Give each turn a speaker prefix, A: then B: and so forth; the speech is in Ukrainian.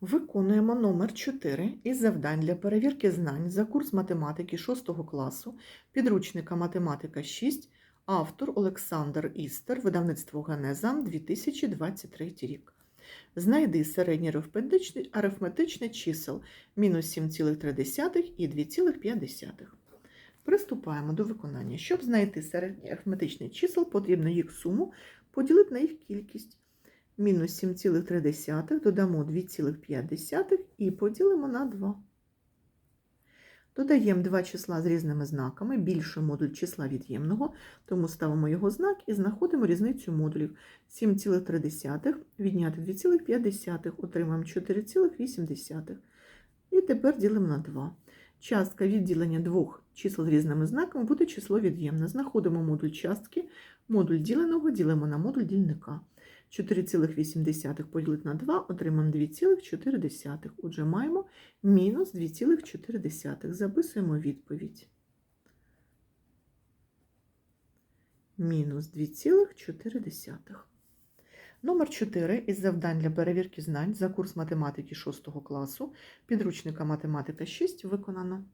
A: Виконуємо номер 4 із завдань для перевірки знань за курс математики 6 класу, підручника математика 6, автор Олександр Істер, видавництво Генезам 2023 рік. Знайди середнє арифметичне, чисел мінус 7,3 і 2,5. Приступаємо до виконання. Щоб знайти середнє арифметичне чисел, потрібно їх суму поділити на їх кількість. Мінус 7,3 додамо 2,5 і поділимо на 2. Додаємо два числа з різними знаками, більший модуль числа від'ємного, тому ставимо його знак і знаходимо різницю модулів. 7,3 відняти 2,5, отримаємо 4,8. І тепер ділимо на 2. Частка відділення двох чисел з різними знаками буде число від'ємне. Знаходимо модуль частки, модуль діленого ділимо на модуль дільника. 4,8 поділити на 2, отримаємо 2,4. Отже, маємо мінус 2,4. Записуємо відповідь. Мінус 2,4. Номер 4 із завдань для перевірки знань за курс математики 6 класу, підручника математика 6 виконано.